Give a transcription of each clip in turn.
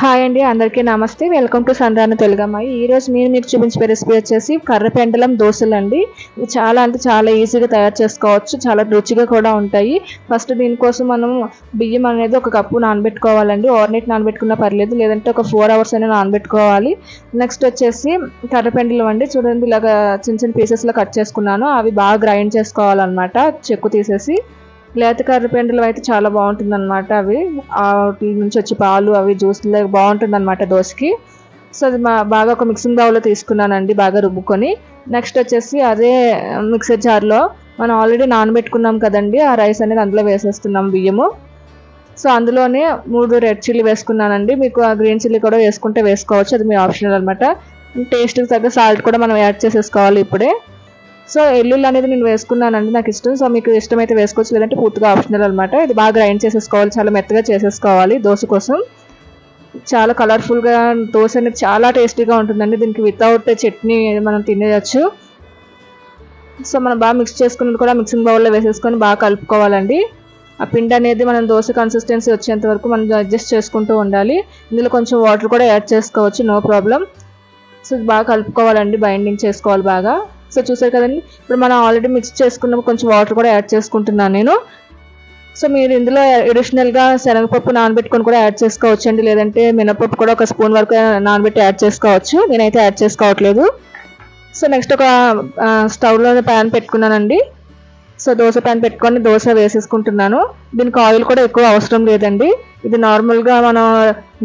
Hi అండి అందరికీ నమస్తే. Welcome to Sandhana Telugammayi. ఈరోజు మీరు మీరు చూపించే రెసిపీ వచ్చేసి కర్రపెండలం దోశలు అండి చాలా అంటే చాలా ఈజీగా తయారు చేసుకోవచ్చు. చాలా రుచిగా కూడా ఉంటాయి. ఫస్ట్ దీనికోసం మనం బియ్యం అనేది ఒక కప్పు నానబెట్టుకోవాలండి. ఓవర్నైట్ నానబెట్టుకున్నా పర్లేదు లేదంటే ఒక ఫోర్ అవర్స్ అయినా నానబెట్టుకోవాలి. నెక్స్ట్ వచ్చేసి కర్రపెండలం అండి. చూడండి ఇలాగ చిన్న చిన్న పీసెస్లో కట్ చేసుకున్నాను. అవి బాగా గ్రైండ్ చేసుకోవాలన్నమాట. చెక్కు తీసేసి లేత కర్రపెండలు అయితే చాలా బాగుంటుంది అనమాట అవి వాటి నుంచి వచ్చి పాలు అవి జ్యూస్లో బాగుంటుంది అనమాట దోశకి. సో అది మా బాగా ఒక మిక్సింగ్ బౌల్లో తీసుకున్నానండి బాగా రుబ్బుకొని. నెక్స్ట్ వచ్చేసి అదే మిక్సర్ జార్లో మనం ఆల్రెడీ నానబెట్టుకున్నాం కదండి ఆ రైస్ అనేది అందులో వేసేస్తున్నాం బియ్యము. సో అందులోనే మూడు రెడ్ చిల్లీ వేసుకున్నానండి. మీకు ఆ గ్రీన్ చిల్లీ కూడా వేసుకుంటే వేసుకోవచ్చు అది మీ ఆప్షనల్ అనమాట టేస్ట్కి తగ్గ సాల్ట్ కూడా మనం యాడ్ చేసేసుకోవాలి ఇప్పుడే. సో ఎల్లుల్లి అనేది నేను వేసుకున్నానండి నాకు ఇష్టం. సో మీకు ఇష్టమైతే వేసుకోవచ్చు. లేదంటే పూర్తిగా ఆప్షనల్ అనమాట ఇది బాగా గ్రైండ్ చేసేసుకోవాలి. చాలా మెత్తగా చేసేసుకోవాలి దోశ కోసం. చాలా కలర్ఫుల్గా దోశ అనేది చాలా టేస్టీగా ఉంటుందండి. దీనికి వితౌట్ చట్నీ మనం తినేయచ్చు. సో మనం బాగా మిక్స్ చేసుకున్నది కూడా మిక్సింగ్ బౌల్లో వేసేసుకొని బాగా కలుపుకోవాలండి. ఆ పిండి అనేది మనం దోశ కన్సిస్టెన్సీ వచ్చేంత వరకు మనం అడ్జస్ట్ చేసుకుంటూ ఉండాలి. ఇందులో కొంచెం వాటర్ కూడా యాడ్ చేసుకోవచ్చు. నో ప్రాబ్లం సో బాగా కలుపుకోవాలండి. బైండింగ్ చేసుకోవాలి బాగా. సో చూసారు కదండి. ఇప్పుడు మనం ఆల్రెడీ మిక్స్ చేసుకున్నప్పుడు కొంచెం వాటర్ కూడా యాడ్ చేసుకుంటున్నాను నేను. సో మీరు ఇందులో అడిషనల్గా శనగపప్పు నానబెట్టుకొని కూడా యాడ్ చేసుకోవచ్చు అండి లేదంటే మినపప్పు కూడా ఒక స్పూన్ వరకు నానబెట్టి యాడ్ చేసుకోవచ్చు. నేనైతే యాడ్ చేసుకోవట్లేదు. సో నెక్స్ట్ ఒక స్టవ్లో ప్యాన్ పెట్టుకున్నానండి. సో దోశ ప్యాన్ పెట్టుకొని దోశ వేసేసుకుంటున్నాను. దీనికి ఆయిల్ కూడా ఎక్కువ అవసరం లేదండి. ఇది నార్మల్గా మనం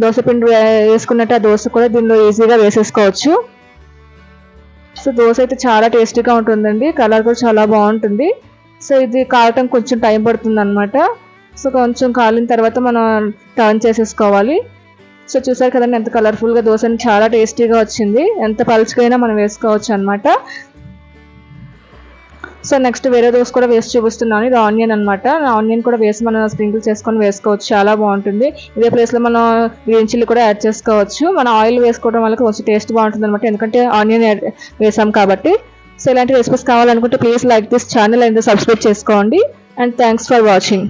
దోశ పిండి వేసుకున్నట్టు ఆ దోశ కూడా దీనిలో ఈజీగా వేసేసుకోవచ్చు. సో దోశ అయితే చాలా టేస్టీగా ఉంటుందండి. కలర్ కూడా చాలా బాగుంటుంది. సో ఇది కావటం కొంచెం టైం పడుతుంది అనమాట సో కొంచెం కాలిన తర్వాత మనం టర్న్ చేసేసుకోవాలి. సో చూసారు కదండి ఎంత కలర్ఫుల్గా దోశ చాలా టేస్టీగా వచ్చింది. ఎంత పలుచుకైనా మనం వేసుకోవచ్చు అనమాట సో నెక్స్ట్ వేరే దోశ కూడా వేసి చూపిస్తున్నాను. ఇది ఆనియన్ అనమాట ఆనియన్ కూడా వేసి మనం స్ప్రింకిల్ చేసుకొని వేసుకోవచ్చు. చాలా బాగుంటుంది. ఇదే ప్లేస్లో మనం గ్రీన్ చిల్లీ కూడా యాడ్ చేసుకోవచ్చు. మనం ఆయిల్ వేసుకోవడం వల్ల కొంచెం టేస్ట్ బాగుంటుంది అనమాట ఎందుకంటే ఆనియన్ యాడ్ వేసాం కాబట్టి. సో ఇలాంటి రెసిపీస్ కావాలనుకుంటే please like this channel and subscribe చేసుకోండి. And thanks for watching.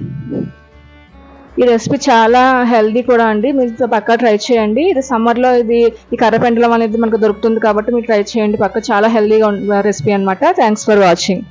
ఈ రెసిపీ చాలా హెల్దీ కూడా అండి. మీరు పక్కా ట్రై చేయండి. ఇది సమ్మర్లో ఇది ఈ కర్రపెండలం అనేది మనకు దొరుకుతుంది కాబట్టి మీరు ట్రై చేయండి. పక్క చాలా హెల్దీగా రెసిపీ అనమాట థ్యాంక్స్ ఫర్ వాచింగ్.